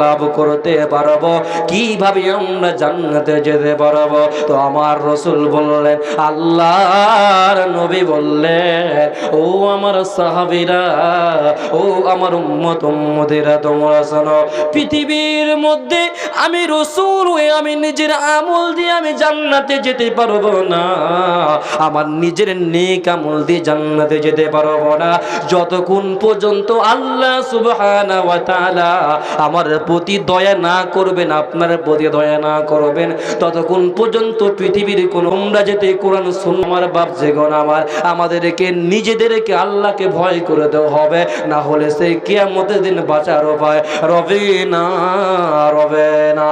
লাভ করতে পারব? কীভাবে আমরা জান্নাতে যেতে পারব? তো আমার রসুল বললেন, আল্লাহর নবী বললেন, ও আমার সাহাবীরা, ও আমার উম্মত, উম্মতেরা, তোমরা শোনো, পৃথিবীর মধ্যে আমি রসুল হয়ে আমি নিজের আমল দিয়ে আমি জান্নাতে যেতে পারব না। আমার নিজের নেক আমল দিয়ে জান্নাতে যেতে পারব না। যতক্ষণ পর্যন্ত আল্লাহ তাআলা আমার প্রতি দয়া না করবেন, আপনার প্রতি দয়া না করবেন। ততক্ষণ পর্যন্ত পৃথিবীর কোন আমরা যেতে কোরআন শুন, আমার বাপ যেগণ আমার, আমাদেরকে নিজেদেরকে আল্লাহকে ভয় করে দেওয়া হবে, না হলে সেই কিয়ামতের দিন বাঁচার উপায় রবে না রবে না।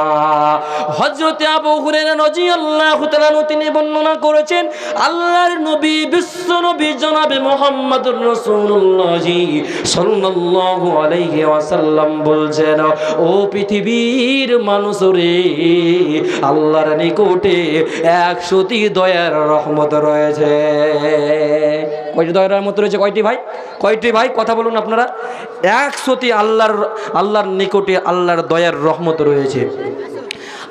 হজরতে আবু হুরায়রা রাদিয়াল্লাহু তাআলা তিনি বর্ণনা করেছেন, আল্লাহর নবী, বিশ্ব নবী জনাবে মুহাম্মদুর রাসূলুল্লাহ সাল্লাল্লাহু আলাইহি ওয়াসাল্লাম বলছেন ও পৃথিবীর মানুষ রে, আল্লাহর নিকটে একশোটি দয়ার রহমত রয়েছে। কয়টি দয়ার রহমত রয়েছে কয়টি ভাই? কয়টি ভাই? কথা বলুন আপনারা। একশোটি আল্লাহর আল্লাহর নিকটে আল্লাহর দয়ার রহমত রয়েছে।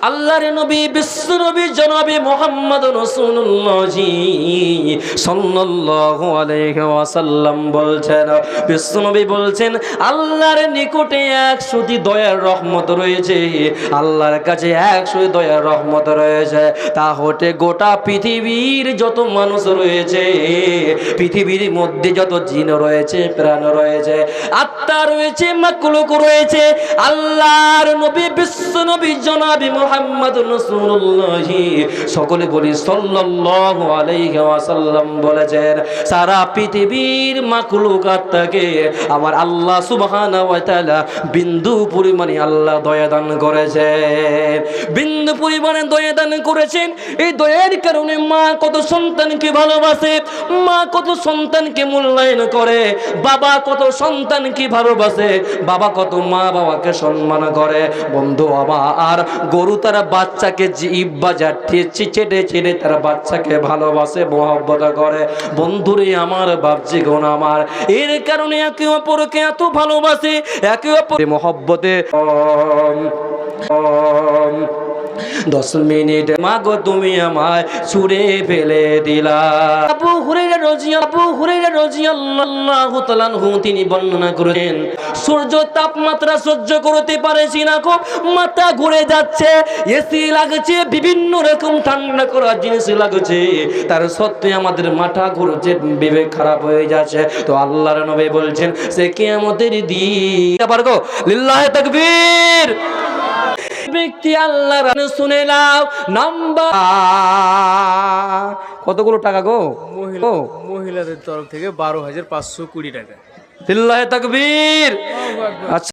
আল্লাহর নবী, বিশ্ব নবী, জনাবে মোহাম্মদ রসুল্লাহ সাল্লাল্লাহু আলাইহি ওয়াসাল্লাম বলছেন, বিশ্ব নবী বলছেন, আল্লাহর নিকটে একশোটি দয়ার রহমত রয়েছে। আল্লাহর কাছে একশো দয়ার রহমত রয়েছে। তা হতে গোটা পৃথিবীর যত মানুষ রয়েছে, পৃথিবীর মধ্যে যত জিন রয়েছে, প্রাণ রয়েছে, আত্মা রয়েছে, মাকলুক রয়েছে, আল্লাহর নবী, বিশ্ব নবী, জনাবি সকলে বলি সাল্লাল্লাহু আলাইহি ওয়াসাল্লাম বলেছেন, সারা পৃথিবীর মাকলুক আত্মাকে আমার আল্লাহ সুবহানাহু ওয়া তাআলা বিন্দু পরিমাণে আল্লাহ দয়া দান করেছেন। বিন্দু পরিমাণে দয়া দান করেছেন। এই দয়ার কারণে মা কত সন্তানকে ভালোবাসে, মা কত সন্তানকে মূল্যায়ন করে, বাবা কত সন্তানকে ভালোবাসে, বাবা কত মা বাবাকে সম্মান করে। বন্ধু আমার, গরু তার বাচ্চাকে জিভ বাজার চেটে চেটে তার বাচ্চাকে ভালোবাসে, মহব্বত করে। বন্ধুরে আমার, বাপজি গুণ আমার। এর কারণে একে অপরকে এত ভালোবাসে, একে অপর মহব্বতে দশ মিনিট মাগো তুমি আমায় ছুড়ে ফেলে দিলা। আবু তিনি বর্ণনা করেন সূর্য তাপমাত্রা সহ্য করতে পারেছি না খুব মাথা ঘুরে যাচ্ছে এসি লাগছে, বিভিন্ন রকম ঠান্ডা করার জিনিস লাগছে, তার সত্ত্বে আমাদের মাথা ঘুরছে, বিবেক খারাপ হয়ে যাচ্ছে। তো আল্লাহর নবী বলছেন, সে কিয়ামতের দিন, আবার গো, লিল্লাহি তাকবীর। ব্যক্তি আল্লাহ শুনে নাও, নাম্বার কতগুলো টাকা গো? মহিলা মহিলাদের তরফ থেকে বারো হাজার পাঁচশো কুড়ি টাকা। লিল্লাহি তাকবীর! আচ্ছা।